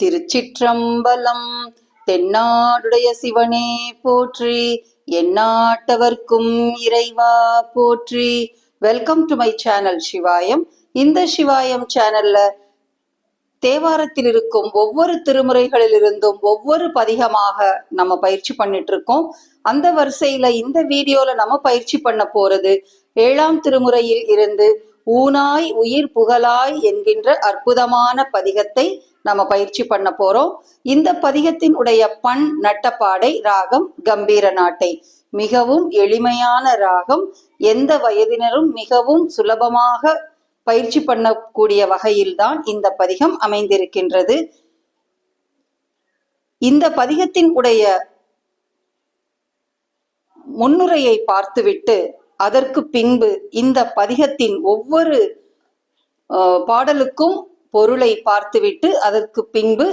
திருச்சிற்றம்பலம் தென்னாடுடைய சிவனே போற்றி எந்நாட்டவர்க்கும் இறைவா போற்றி. Welcome to my channel Sivayam இந்த சிவாயம் சேனல்ல தேவாரத்தில் இருக்கும் ஒவ்வொரு திருமுறைகளில் இருந்தும் ஒவ்வொரு பதிகமாக நம்ம பயிற்சி பண்ணிட்டு இருக்கோம் அந்த வரிசையில இந்த வீடியோல நம்ம பயிற்சி பண்ண போறது ஏழாம் திருமுறையில் இருந்து ஊனாய் உயிர் புகழாய் என்கின்ற அற்புதமான பதிகத்தை நம்ம பயிற்சி பண்ண போறோம். இந்த பதிகத்தின் உடைய பண் நட்டப்பாடை ராகம் கம்பீர நாட்டை. மிகவும் எளிமையான ராகம். எந்த வயதினரும் மிகவும் சுலபமாக பயிற்சி பண்ணக்கூடிய வகையில்தான் இந்த பதிகம் அமைந்திருக்கின்றது. இந்த பதிகத்தின் உடைய முன்னுரையை பார்த்துவிட்டு அதற்கு பின்பு இந்த பதிகத்தின் ஒவ்வொரு பாடலுக்கும் பொருளை பார்த்துவிட்டு அதற்கு பின்பு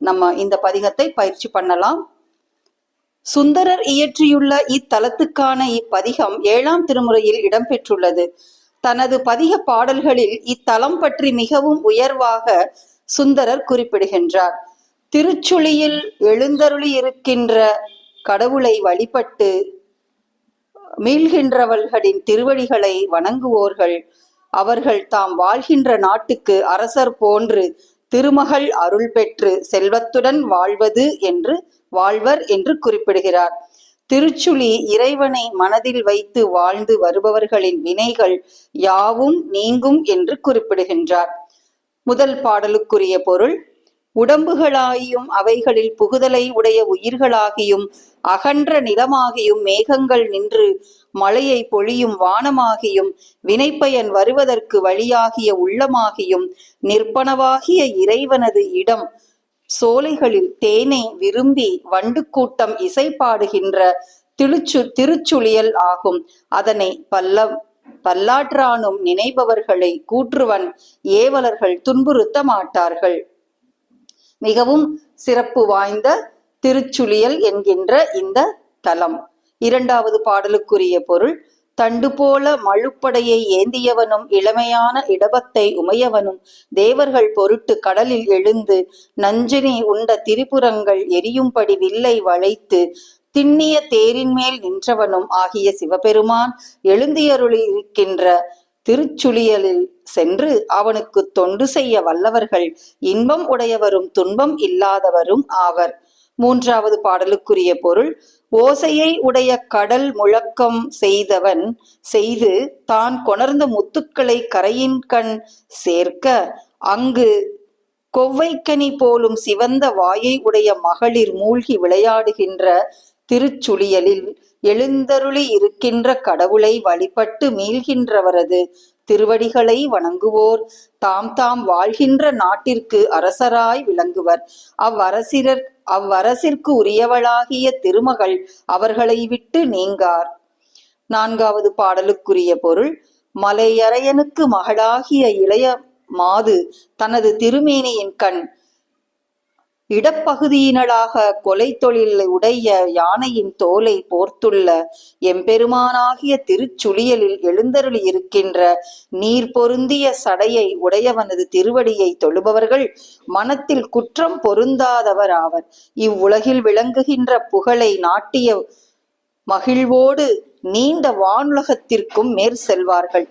நம்ம இந்த பதிகத்தை பயிற்சி பண்ணலாம். சுந்தரர் இயற்றியுள்ள இத்தலத்துக்கான இப்பதிகம் ஏழாம் திருமுறையில் இடம்பெற்றுள்ளது. தனது பதிக பாடல்களில் இத்தலம் பற்றி மிகவும் உயர்வாக சுந்தரர் குறிப்பிடுகின்றார். திருச்சுளியில் எழுந்தருளி இருக்கின்ற கடவுளை வழிபட்டு மீள்கின்றவர்களின் திருவடிகளை வணங்குவோர்கள். அவர்கள் தாம் வாழ்கின்ற நாட்டுக்கு அரசர் போன்று திருமகள் அருள் பெற்று செல்வத்துடன் வாழ்வது என்று வாழ்வர் என்று குறிப்பிடுகிறார். திருச்சுழி இறைவனை மனதில் வைத்து வாழ்ந்து வருபவர்களின் வினைகள் யாவும் நீங்கும் என்று குறிப்பிடுகின்றார். முதல் பாடலுக்குரிய பொருள் உடம்புகளாகியும் அவைகளில் புகுதலை உடைய உயிர்களாகியும் அகன்ற நிலமாகியும் மேகங்கள் நின்று மழையை பொழியும் வானமாகியும் வினைப்பயன் வருவதற்கு வழியாகிய உள்ளமாகியும் நிற்பனவாகிய இறைவனது இடம். சோலைகளில் தேனை விரும்பி வண்டு கூட்டம் இசை பாடுகின்ற திருச்சு திருச்சுழியல் ஆகும். அதனை பல்ல பல்லாற்றானும் நினைப்பவர்களை கூற்றுவன் ஏவலர்கள் துன்புறுத்த மாட்டார்கள் மிகவும் சிறப்பு வாய்ந்த திருச்சுழியல் என்கின்ற இந்த தலம். இரண்டாவது பாடலுக்குரிய பொருள் தண்டு போல மழுப்படையை ஏந்தியவனும் இளமையான இடபத்தை உமையவனும் தேவர்கள் பொருட்டு கடலில் எழுந்து நஞ்சினி உண்ட திரிபுரங்கள் எரியும்படி வில்லை வளைத்து திண்ணிய தேரின் மேல் நின்றவனும் ஆகிய சிவபெருமான் எழுந்தியருளிருக்கின்ற திருச்சுழியலில் சென்று அவனுக்கு தொண்டு செய்ய வல்லவர்கள் இன்பம் உடையவரும் துன்பம் இல்லாதவரும் ஆவர். மூன்றாவது பாடலுக்குரிய பொருள் ஓசையை உடைய கடல் முழக்கம் செய்தவன் செய்து தான் கொணர்ந்த முத்துக்களை கரையின் கண் சேர்க்க அங்கு கொவ்வைக்கனி போலும் சிவந்த வாயை உடைய மகளிர் மூழ்கி விளையாடுகின்ற திருச்சுழியலில் எழுந்தருளி இருக்கின்ற கடவுளை வழிபட்டு மீள்கின்றவரது திருவடிகளை வணங்குவோர். தாம் தாம் வாழ்கின்ற நாட்டிற்கு அரசராய் விளங்குவர். அவ்வரசிரர் அவ்வரசிற்கு உரியவளாகிய திருமகள் அவர்களை விட்டு நீங்கார். நான்காவது பாடலுக்குரிய பொருள் மலையரையனுக்கு மகளாகிய இளைய மாது தனது திருமேனியின் கண் இடப்பகுதியினளாக கொலை தொழில் உடைய யானையின் தோலை போர்த்துள்ள எம்பெருமானாகிய திருச்சுழியலில் எழுந்தருளி இருக்கின்ற நீர் பொருந்திய சடையை உடையவனது திருவடியை தொழுபவர்கள் மனத்தில் குற்றம் பொருந்தாதவர் ஆவர். இவ்வுலகில் விளங்குகின்ற புகழை நாட்டிய மகிழ்வோடு நீண்ட வானுலகத்திற்கும் மேற் செல்வார்கள்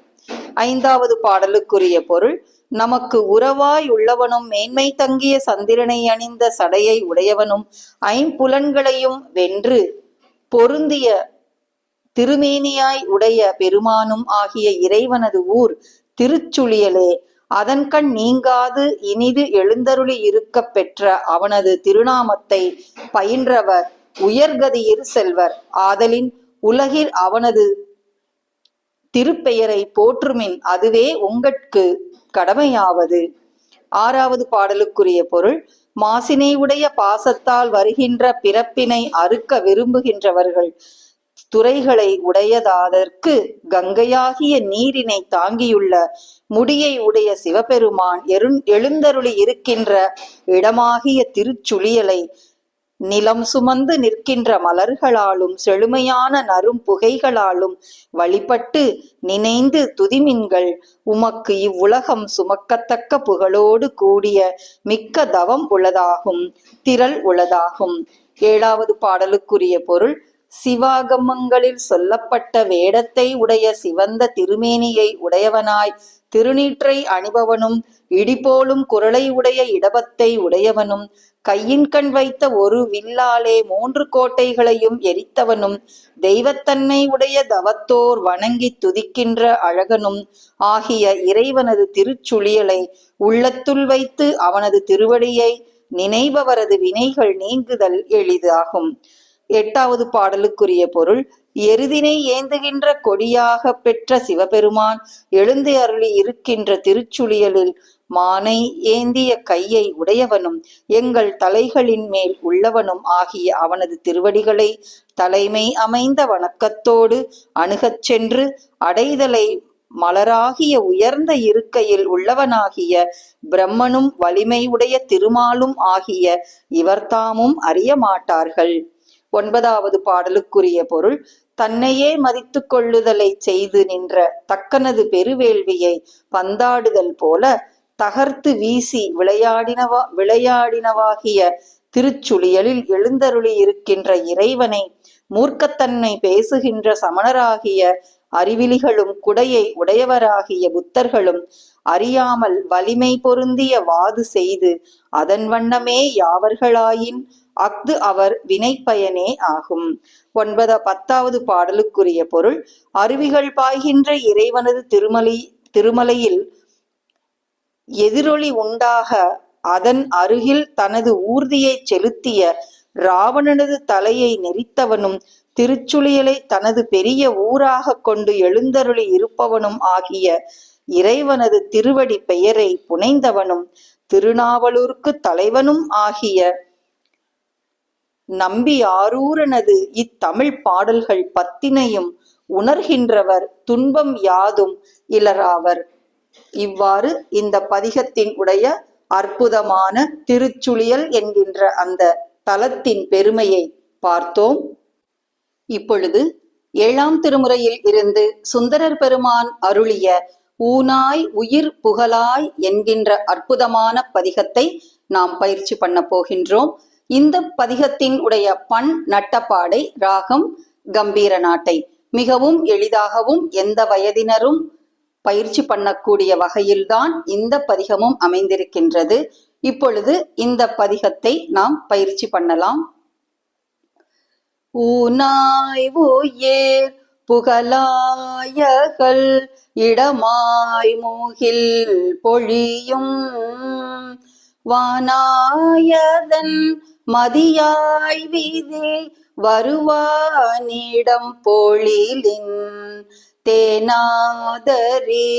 ஐந்தாவது பாடலுக்குரிய பொருள் நமக்கு உறவாய் உள்ளவனும் மேன்மை தங்கிய சந்திரனை அணிந்த சடையை உடையவனும் ஐம்புலன்களையும் வென்று பொருந்திய திருமேனியாய் உடைய பெருமானும் ஆகிய இறைவனது ஊர் திருச்சுழியலே. அதன்கண் நீங்காது இனிது எழுந்தருளி இருக்கப் பெற்ற அவனது திருநாமத்தை பயின்றவர் உயர்கதியில் செல்வர். ஆதலின் உலகில் அவனது திருப்பெயரை போற்றுமின் அதுவே உங்கட்கு கடமையாவது. ஆறாவது பாடலுக்குரிய பொருள் மாசினை உடைய பாசத்தால் வருகின்ற பிறப்பினை அறுக்க விரும்புகின்றவர்கள் துறைகளை உடையதாதற்கு கங்கையாகிய நீரினை தாங்கியுள்ள முடியை உடைய சிவபெருமான் எழுந்தருளி இருக்கின்ற இடமாகிய திருச்சுழியலை நிலம் சுமந்து நிற்கின்ற மலர்களாலும் செழுமையான நரும் புகைகளாலும் வழிபட்டு நினைந்து துதிமின்கள் உமக்கு இவ்வுலகம் சுமக்கத்தக்க புகழோடு கூடிய மிக்க தவம் உளதாகும் திரள் உளதாகும் ஏழாவது பாடலுக்குரிய பொருள் சிவாகமங்களில் சொல்லப்பட்ட வேடத்தை உடைய சிவந்த திருமேனியை உடையவனாய் திருநீற்றை அணிபவனும் இடிபோலும் குரலை உடைய இடபத்தை உடையவனும் கையின் கண் வைத்த ஒரு வில்லாலே மூன்று கோட்டைகளையும் எரித்தவனும் தெய்வத்தன்மை உடைய தவத்தோர் வணங்கி துதிக்கின்ற அழகனும் ஆகிய இறைவனது திருச்சுழியலை உள்ளத்துள் வைத்து அவனது திருவடியை நினைபவரது வினைகள் நீங்குதல் எளிதாகும். எட்டாவது பாடலுக்குரிய பொருள் எருதினை ஏந்துகின்ற கொடியாக பெற்ற சிவபெருமான் எழுந்து அருளி இருக்கின்ற திருச்சுழியலில் மானை ஏந்திய கையை உடையவனும் எங்கள் தலைகளின் மேல் உள்ளவனும் ஆகிய அவனது திருவடிகளை தலைமை அமைந்த வணக்கத்தோடு அணுகச் சென்று அடைதலை மலராகிய உயர்ந்த இருக்கையில் உள்ளவனாகிய பிரம்மனும் வலிமை உடைய திருமாலும் ஆகிய இவர்தாமும் அறிய மாட்டார்கள். ஒன்பதாவது பாடலுக்குரிய பொருள் தன்னையே மதித்து கொள்ளுதலை செய்து நின்ற தக்கனது பெருவேள்வியை பந்தாடுதல் போல தகர்த்து வீசி விளையாடினவா விளையாடினவாகிய திருச்சுழியலில் எழுந்தருளி இருக்கின்ற இறைவனை மூர்க்கத்தன்மை பேசுகின்ற சமணராகிய அறிவிலிகளும் குடையை உடையவராகிய புத்தர்களும் அறியாமல் வலிமை பொருந்திய வாது செய்து அதன் வண்ணமே யாவர்களாயின் அஃது அவர் வினைப்பயனே ஆகும். ஒன்பத பத்தாவது பாடலுக்குரிய பொருள் அருவிகள் பாய்கின்ற இறைவனது திருமலை திருமலையில் எதிரொலி உண்டாக அதன் அருகில் தனது ஊர்தியை செலுத்திய ராவணனது தலையை நெரித்தவனும் திருச்சுழியலை தனது பெரிய ஊராக கொண்டு எழுந்தருளி இருப்பவனும் ஆகிய இறைவனது திருவடி பெயரை புனைந்தவனும் திருநாவலூர்க்கு தலைவனும் ஆகிய நம்பி ஆரூரனது இத்தமிழ் பாடல்கள் பத்தினையும் உணர்கின்றவர் துன்பம் யாதும் இலராவர். இவ்வாறு இந்த பதிகத்தின் உடைய அற்புதமான திருச்சுழியல் என்கின்ற அந்த தலத்தின் பெருமையை பார்த்தோம். இப்பொழுது ஏழாம் திருமுறையில் இருந்து சுந்தரர் பெருமான் அருளிய ஊனாய் உயிர் புகழாய் என்கின்ற அற்புதமான பதிகத்தை நாம் பயிற்சி பண்ண போகின்றோம். இந்த பதிகத்தின் உடைய பண் நட்டப்பாடை ராகம் கம்பீர நாட்டை. மிகவும் எளிதாகவும் எந்த வயதினரும் பயிற்சி பண்ணக்கூடிய வகையில்தான் இந்த பதிகமும் அமைந்திருக்கின்றது. இப்பொழுது இந்த பதிகத்தை நாம் பயிற்சி பண்ணலாம். ஊனாய் உயிர் புகழாயகள் இடமாய் மூகில் பொழியும் வானாயதன் மதியாய் விதி வருவானிடம் போழிலின் தேனாதரி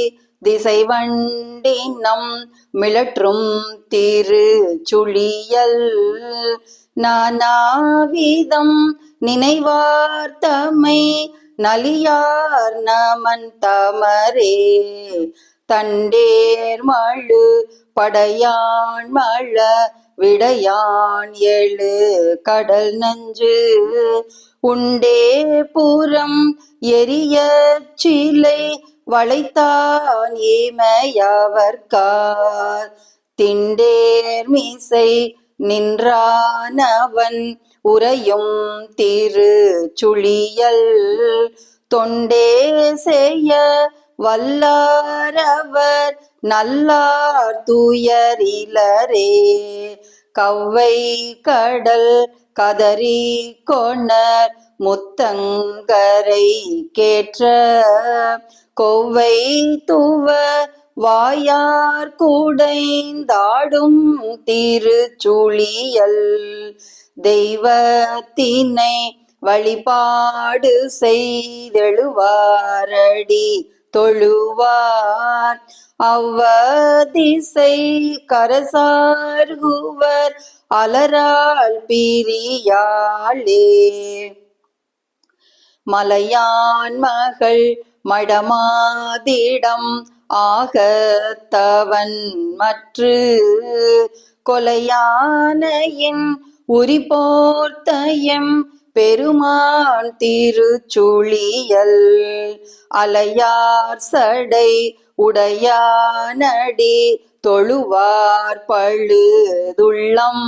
திசை வண்டினம் மிளற்றும் திரு சுழியல் நானாவிதம் நினைவார்த்தமை நலியார் நமன் தமரே. தண்டேர் மழு படையான் மழ விடையான் எழு கடல் நஞ்சு. உண்டே புறம் எரிய சிலை வளைத்தான் ஏமையவர்கார் திண்டேர் மீசை நின்றானவன் உரையும் திரு சுழியல் தொண்டே செய்ய வல்லாரவர் நல்லார் துயரிலரே கவ்வை கடல் கதறி கொணர் முத்தங்கரை கேற்ற. கொவ்வை துவ வாயார் கூடைந்தாடும் திருச்சுழியல். தெய்வத்தினை வழிபாடு செய்தெழுவாரடி தொழுவார். அவ்வதிசை கரசார்குவர் அலரால் பிரியாளே. மலையான் மகள் மடமாதிடம் ஆகத்தவன் மற்று கொலையானையின் உரி போர்த்தயம் பெருமான் திருச்சுழியல் அலையார் சடை உடையானடி தொழுவார் பழுதுள்ளம்.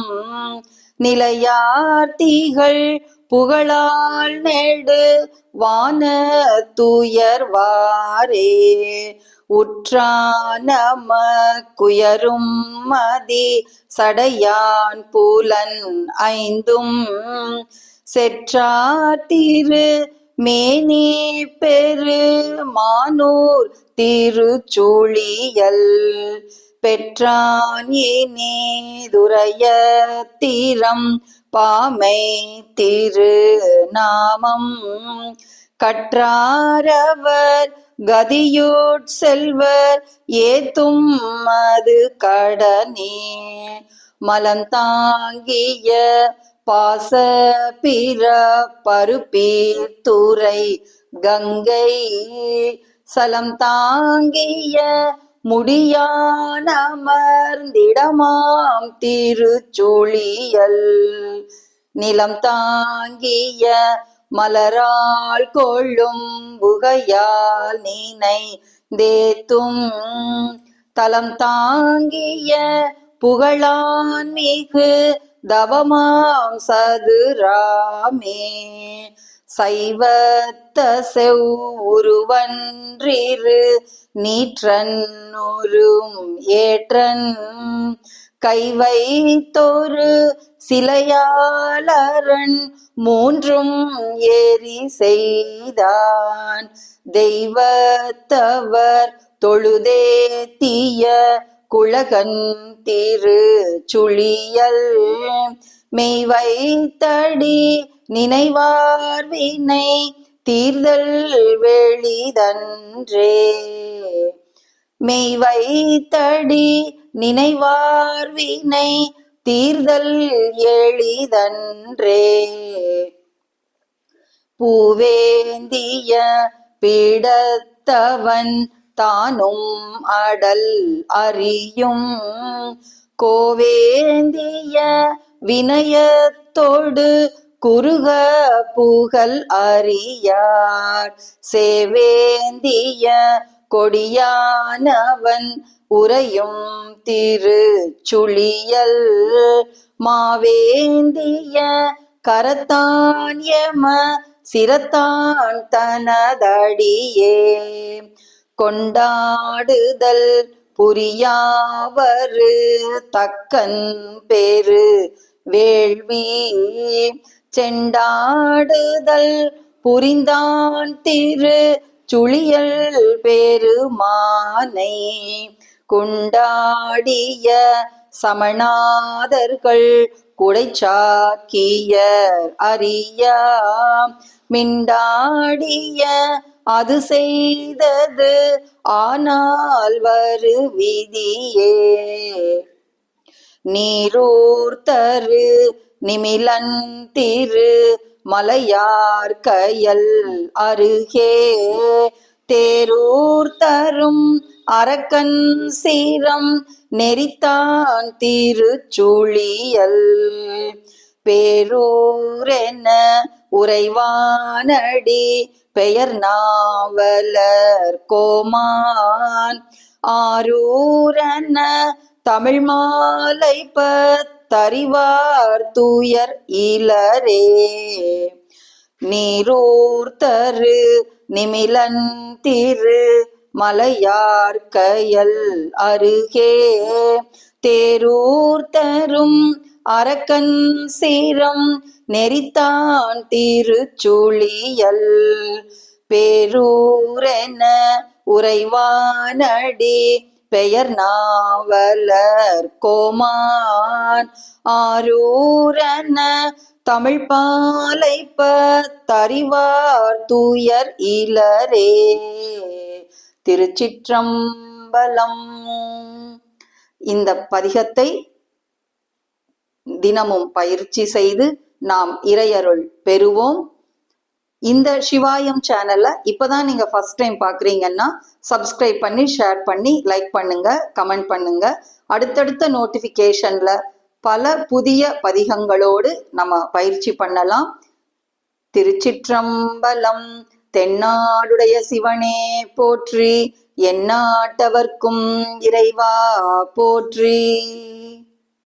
நிலையார்த்திகள் புகழால் நெடு வான துயர்வாரே உற்றானம குயரும் மதி சடையான் புலன் ஐந்தும். செற்றார் திரு மேனி பெரு மானூர் திருச்சூழியல். பெற்றான் இனிதுரைய தீரம் பாமை திரு நாமம் கற்றாரவர் கதியோட் செல்வர் ஏத்தும் அது கடனே. மலந்தாங்கிய பாச பிற பருப்பீர் துறை கங்கை சலம் தாங்கிய முடியானமர்ந்திடமாம் திருச்சுழியல். நிலம் தாங்கிய மலரால் கொள்ளும் புகையால் நீனை தேத்தும். தலம் தாங்கிய புகழான் மிகு தவமாம் சதுராமே சைவத்த செவ் உருவன்றிரு நீற்றன் உரும் ஏற்றன். கைவைத்தொரு சிலையாளரன் மூன்றும் ஏறி செய்தான். தெய்வத்தவர் தொழுதேத்திய குழகன் திரு சுழியல் மெய்வைத்தடி நினைவார் வினை தீர்தல் வெளிதன்றே. மெய்வைத்தடி நினைவார் வினை தீர்தல் எளிதன்றே பூவேந்திய பீடத்தவன் தானும் அடல் அறியும். கோவேந்திய வினயத்தோடு குறுக புகழ் அறியார். சேவேந்திய கொடியானவன் உரையும் திரு மாவேந்திய கரத்தான்யம சிரத்தான் தனதடியே. கொண்டாடுதல் புரியாவரு தக்கன் பேரு வேள்வி செண்டாடுதல் புரிந்தான் திரு சுழியல் பெருமானை குண்டாடிய சமணாதர்கள் குடைச்சாக்கிய அறியா மிண்டாடிய அது செய்தது. ஆனால் வரு விதியே நீரூர்த்தரு நிமிலன் திரு மலையார் கயல் அருகே. தேரூர் தரும் அரக்கன் சீரம் நெறித்தான் திருச்சுழியல். பேரூரென உறைவானடி பெயர் நாவலர் கோமான். ஆரூரன தமிழ் மாலை பத்தறிவார் தூயர் இளரே நீரூர் தரு நிமிலன் திரு மலையார் கயல் அருகே. தேரூர் தரும் அரக்கன் சீரம் நெறித்தான் திருச்சுழியல். பேரூரென உறைவானடி பெயர் நாவலர் கோமான். ஆரூரன தமிழ் பாலை பத்தறிவார் தூயர் இளரே திருச்சிற்றம்பலம் இந்த பதிகத்தை தினமும் பயிற்சி செய்து நாம் இறையருள் பெறுவோம். இந்த சிவாயம் சேனல்ல இப்பதான் நீங்க ஃபர்ஸ்ட் டைம் பாக்குறீங்கன்னா சப்ஸ்கிரைப் பண்ணி ஷேர் பண்ணி லைக் பண்ணுங்க கமெண்ட் பண்ணுங்க. அடுத்தடுத்த நோட்டிபிகேஷன்ல பல புதிய பதிகங்களோடு நம்ம பயிற்சி பண்ணலாம். திருச்சிற்றம்பலம் தென்னாடுடைய சிவனே போற்றி எந்நாட்டவர்க்கும் இறைவா போற்றி.